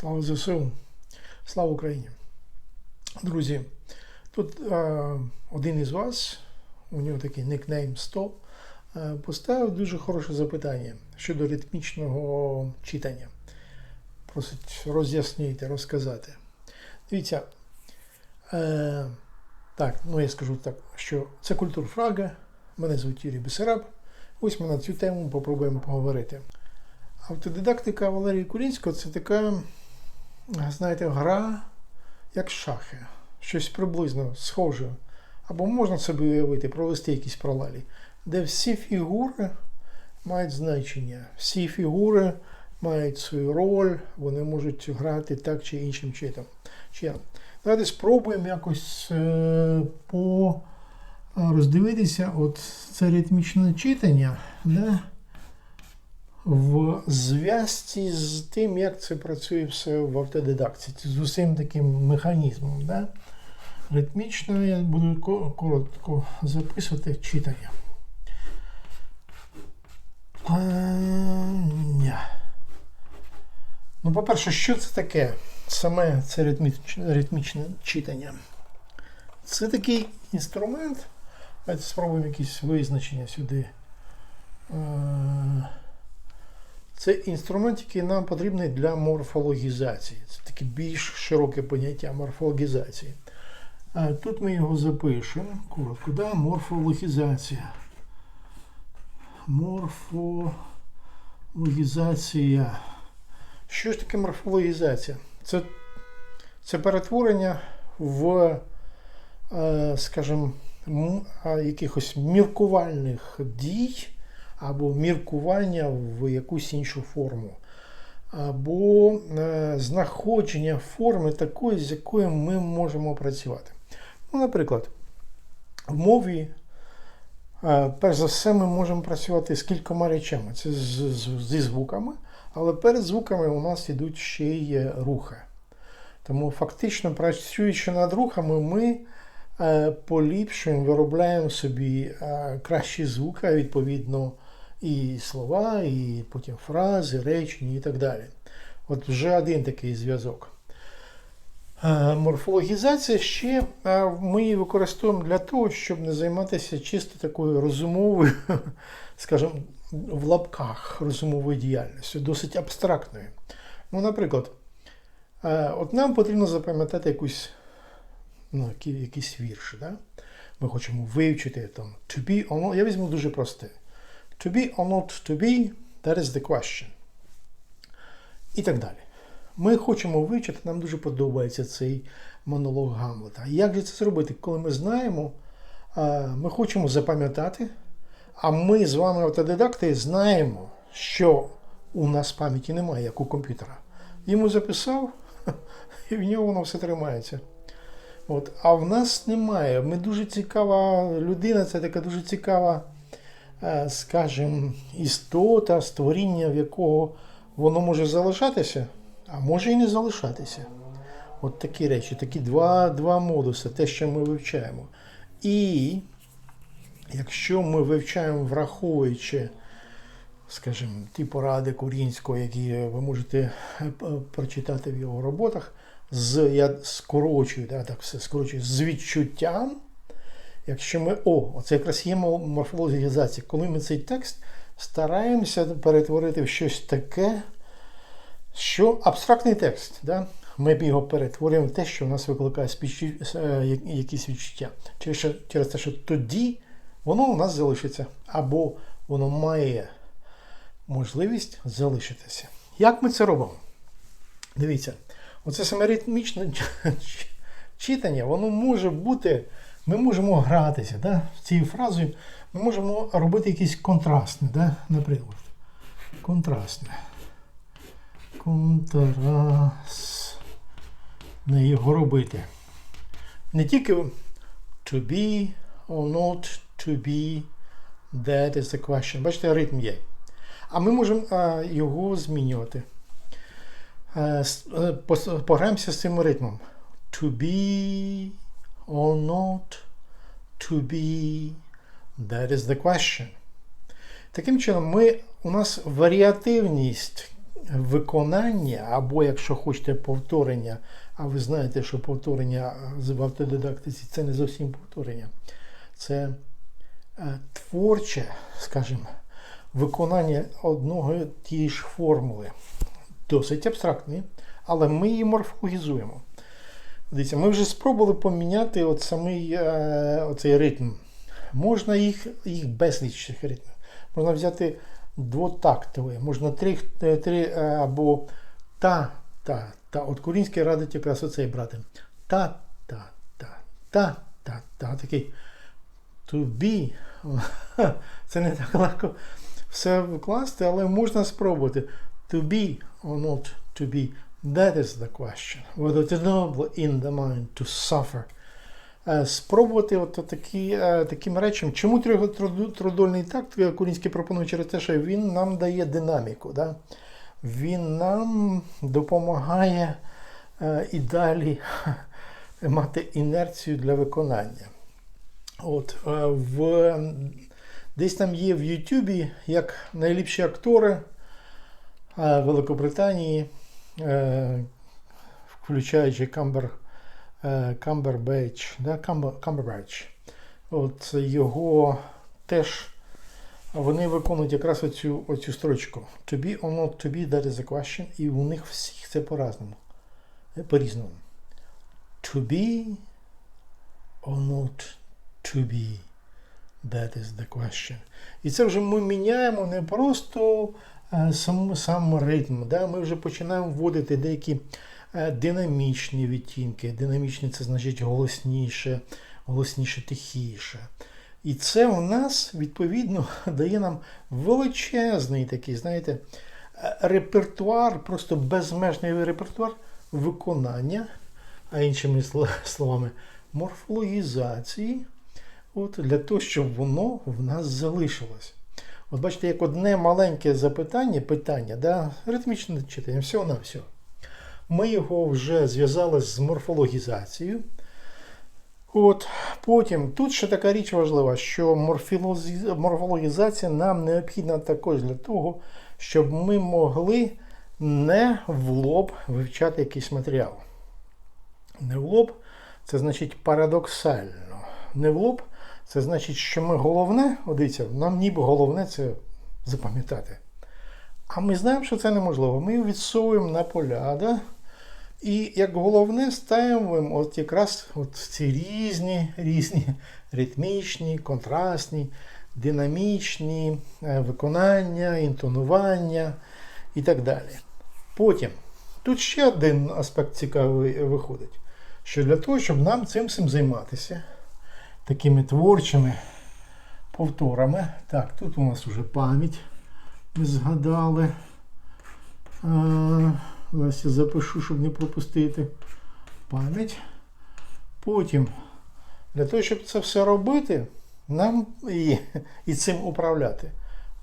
Слава ЗСУ! Слава Україні! Друзі, тут е, один із вас, у нього такий никнейм 100, е, поставив дуже хороше запитання щодо ритмічного читання. Просить роз'яснити, розказати. Дивіться, е, так, ну я скажу так, що це культурфрага, мене звуть Юрій Бесараб. Ось ми на цю тему попробуємо поговорити. Автодидактика Валерія Курінського це така, знаєте, гра як шахи. Щось приблизно схоже. Або можна собі уявити, провести якісь паралелі, де всі фігури мають значення, всі фігури мають свою роль, вони можуть грати так чи іншим чином. Давайте спробуємо якось е, по роздивитися от це ритмічне читання. Да? В зв'язці з тим, як це працює все в автодидакції, з усім таким механізмом. Да? Ритмічно я буду коротко записувати читання. Ну, по-перше, що це таке? Саме це ритмічне, ритмічне читання? Це такий інструмент. Давайте спробуємо якісь визначення сюди. Це інструмент, який нам потрібний для морфологізації. Це таке більш широке поняття морфологізації. Тут ми його запишемо. Коротко, да? морфологізація. Морфологізація. Що ж таке морфологізація? Це це перетворення в, скажімо, якихось міркувальних дій або міркування в якусь іншу форму, або е, знаходження форми такої, з якою ми можемо працювати. Ну, Наприклад, в мові, е, перш за все, ми можемо працювати з кількома речами. Це зі звуками, але перед звуками у нас йдуть ще й рухи. Тому фактично, працюючи над рухами, ми е, поліпшуємо, виробляємо собі кращі звуки, відповідно і слова, і потім фрази, речення і так далі. От вже один такий зв'язок. Морфологізація ще ми її використовуємо для того, щоб не займатися чисто такою розумовою, скажімо, в лапках розумовою діяльністю, досить абстрактною. Ну, Наприклад, от нам потрібно запам'ятати якусь, ну, якийсь вірш. Да? Ми хочемо вивчити там to be. Я візьму дуже просте. To be or not to be, that is the question. І так далі. Ми хочемо вивчити, нам дуже подобається цей монолог Гамлета. Як же це зробити? Коли ми знаємо, ми хочемо запам'ятати, а ми з вами, автодидакти, знаємо, що у нас пам'яті немає, як у комп'ютера. Йому записав, і в нього воно все тримається. От. А в нас немає. Ми дуже цікава людина, це така дуже цікава. Е, скажімо, істота, створіння, в якого воно може залишатися, а може і не залишатися. От такі речі, такі два два модуси, те, що ми вивчаємо. І якщо ми вивчаємо, враховуючи, скажімо, ті поради Курінського, які ви можете е, прочитати в його роботах, з я скорочую, да, так все скорочую, з відчуттям. Якщо ми, о, оце якраз є морфологізація, коли ми цей текст стараємося перетворити в щось таке, що абстрактний текст. Да? Ми його перетворюємо в те, що в нас викликає спічі, е, якісь відчуття. Через, через те, що тоді воно у нас залишиться, або воно має можливість залишитися. Як ми це робимо? Дивіться, оце саморитмічне читання, воно може бути. Ми можемо гратися да, цією фразою, ми можемо робити якісь контрастне, да, наприклад. Контрастне. Контрастне його робити. Не тільки to be or not to be, that is the question. Бачите, ритм є. А ми можемо а, його змінювати. А, Пограємося з цим ритмом. To be or not to be? That is the question. Таким чином, ми, у нас варіативність виконання, або якщо хочете повторення, а ви знаєте, що повторення в автодидактиці це не зовсім повторення. Це е, творче, скажімо, виконання одного тієї ж формули. Досить абстрактний, але ми її морфологізуємо. Дивіться, ми вже спробували поміняти от самий е, оцей ритм. Можна їх, їх безліч цих ритмів. Можна взяти двотактовий, можна три, е, три е, або та, та, та. От Курінський радить якраз оцей брати. Та, та, та, та, та, та. Такий be. Це не так легко все вкласти, але можна спробувати. To be or not to be. That is the question. Whether it is noble in the mind to suffer. Е, Спробувати от такі, е, таким речем. Чому трьох- труду- трудольний такт е, Курінський пропонує через те, що він нам дає динаміку. Да? Він нам допомагає і далі мати інерцію для виконання. От, в, десь там є в Ютубі як найліпші актори Великобританії, включаючи Камбер, е, Камбербеч, да, Камбер, Камбербеч. От його теж вони виконують якраз оцю, оцю строчку. To be or not to be, that is the question. І у них всіх це по-разному. Е, По-різному. To be or not to be. That is the question. І це вже ми міняємо не просто е, сам, сам ритм. Да? Ми вже починаємо вводити деякі е, динамічні відтінки. Динамічні це значить голосніше, голосніше, тихіше. І це у нас, відповідно, дає нам величезний такий, знаєте, е, репертуар, просто безмежний репертуар виконання, а іншими словами, морфологізації, от, для того, щоб воно в нас залишилось. От бачите, як одне маленьке запитання, питання, да, ритмічне читання, всього на все. Ми його вже зв'язали з морфологізацією. От, потім, тут ще така річ важлива, що морфологізація нам необхідна також для того, щоб ми могли не в лоб вивчати якийсь матеріал. Не в лоб це значить парадоксально. Не в лоб це значить, що ми головне, дивіться, нам ніби головне це запам'ятати. А ми знаємо, що це неможливо. Ми відсовуємо на поля. Да? І як головне ставимо от якраз от ці різні, різні ритмічні, контрастні, динамічні е, виконання, інтонування і так далі. Потім, тут ще один аспект цікавий виходить, що для того, щоб нам цим всім займатися, такими творчими повторами, так, тут у нас вже пам'ять, ми згадали. Зараз я запишу, щоб не пропустити пам'ять. Потім, для того, щоб це все робити, нам і, і цим управляти,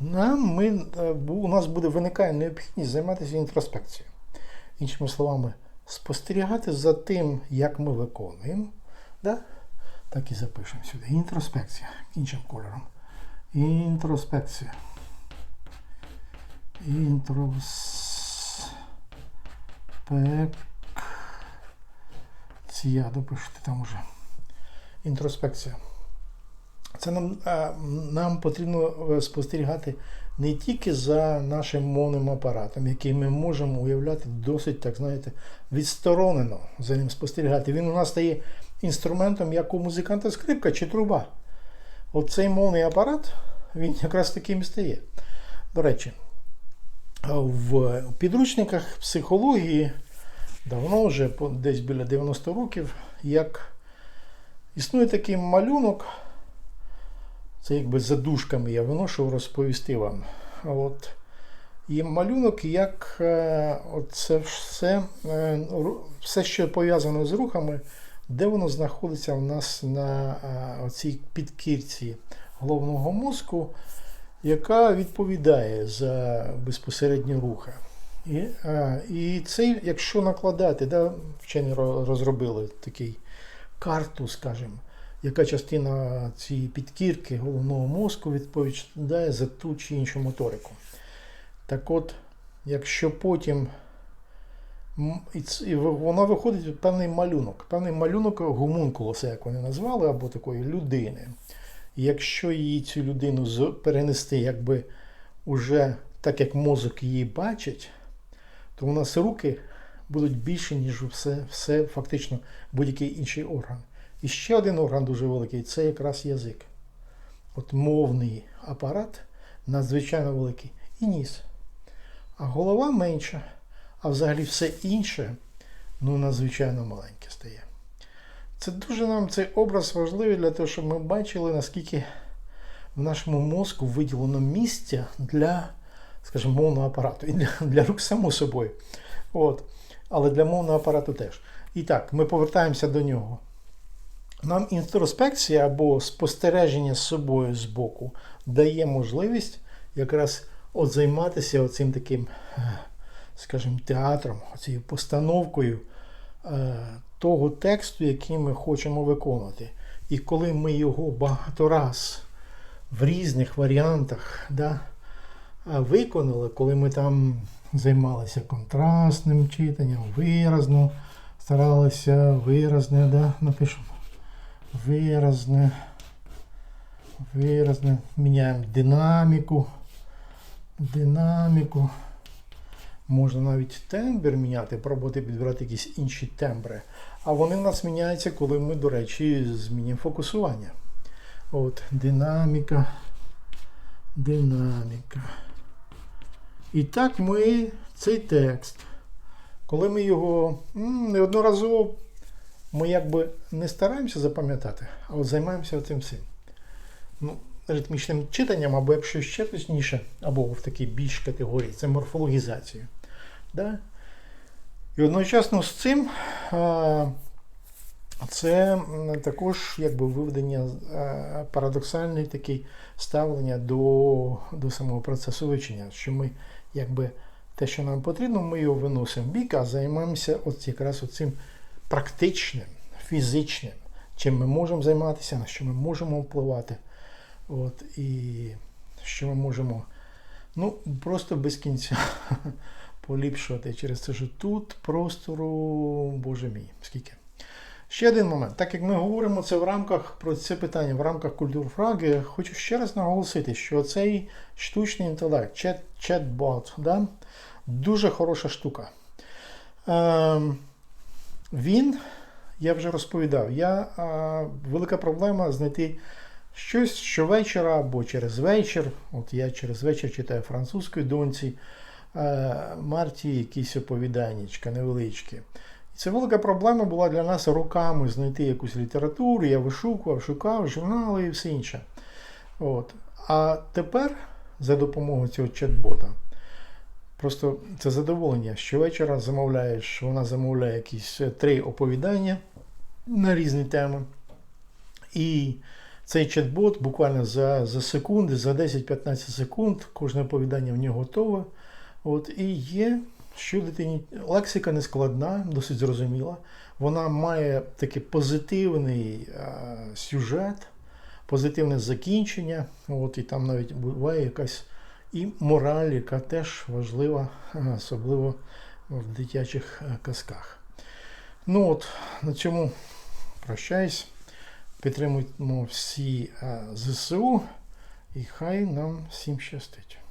нам ми, е, у нас буде виникає необхідність займатися інтроспекцією. Іншими словами, спостерігати за тим, як ми виконуємо. Да? Так і запишемо сюди. Інтроспекція іншим кольором. Інтроспекція. Інтроспекція. Допишете там уже. Інтроспекція. Це нам, е, нам потрібно е, спостерігати не тільки за нашим мовним апаратом, який ми можемо уявляти досить, так знаєте, відсторонено за ним спостерігати. Він у нас стає інструментом, як у музиканта скрипка чи труба. Оцей мовний апарат, він якраз таким і стає. До речі, в підручниках психології давно вже десь біля 90 років, як існує такий малюнок, це якби за дужками я виношу розповісти вам. От. Є малюнок, як е, це все, е, все, що пов'язано з рухами, де воно знаходиться у нас на е, оцій підкірці головного мозку, яка відповідає за безпосередні рухи. І, е, і це, якщо накладати, да, вчені розробили такий карту, скажімо, яка частина цієї підкірки головного мозку відповідає за ту чи іншу моторику. Так от, якщо потім і вона виходить певний малюнок, певний малюнок гомункулуса, як вони назвали, або такої людини. Якщо її цю людину перенести, якби уже так, як мозок її бачить, то у нас руки будуть більше, ніж все, все фактично будь-який інший орган. І ще один орган дуже великий це якраз язик. От мовний апарат надзвичайно великий. І ніс. А голова менша, а взагалі все інше ну, надзвичайно маленьке стає. Це дуже нам цей образ важливий для того, щоб ми бачили, наскільки в нашому мозку виділено місця для, скажімо, мовного апарату. І для, для рук само собою. От. Але для мовного апарату теж. І так, ми повертаємося до нього. Нам інтроспекція або спостереження з собою з боку дає можливість якраз от займатися оцим таким, скажімо, театром, цією постановкою е, того тексту, який ми хочемо виконувати. І коли ми його багато раз в різних варіантах да, е, виконали, коли ми там займалися контрастним читанням, виразно, старалися виразне, да, напишемо виразне, виразне, міняємо динаміку, динаміку. Можна навіть тембр міняти, пробувати підбирати якісь інші тембри. А вони в нас міняються, коли ми, до речі, змінюємо фокусування. От, динаміка, динаміка. І так ми цей текст, коли ми його неодноразово ми якби не стараємося запам'ятати, а от займаємося цим всім. Ну, ритмічним читанням, або якщо ще точніше, або в такій більш категорії, це морфологізація. Да? І одночасно з цим це також якби виведення парадоксальне таке ставлення до, до самого процесу вивчення, що ми якби те, що нам потрібно, ми його виносимо в бік, а займаємося от якраз цим практичним, фізичним, чим ми можемо займатися, на що ми можемо впливати. От, і що ми можемо ну, просто без кінця поліпшувати через те, що тут простору, боже мій, скільки. Ще один момент. Так як ми говоримо це в рамках про це питання, в рамках культурфраги, хочу ще раз наголосити, що цей штучний інтелект, чат, чат-бот, да, дуже хороша штука. Ем, він, я вже розповідав, я, а, велика проблема знайти щось щовечора або через вечір. От я через вечір читаю французької доньці е, Марті якісь оповіданнячка невеличкі. І це велика проблема була для нас роками знайти якусь літературу. Я вишукував, шукав журнали і все інше. От. А тепер за допомогою цього чат-бота. Просто це задоволення. Щовечора замовляєш, вона замовляє якісь е, три оповідання на різні теми. І цей чат-бот буквально за, за секунди, за 10-15 секунд, кожне оповідання в нього готове. От, і є, що дитині лексика не складна, досить зрозуміла. Вона має такий позитивний е, сюжет, позитивне закінчення. От, і там навіть буває якась і мораль, яка теж важлива, особливо в дитячих казках. Ну от, на цьому прощаюсь. Підтримуємо всі е, ЗСУ і хай нам всім щастить.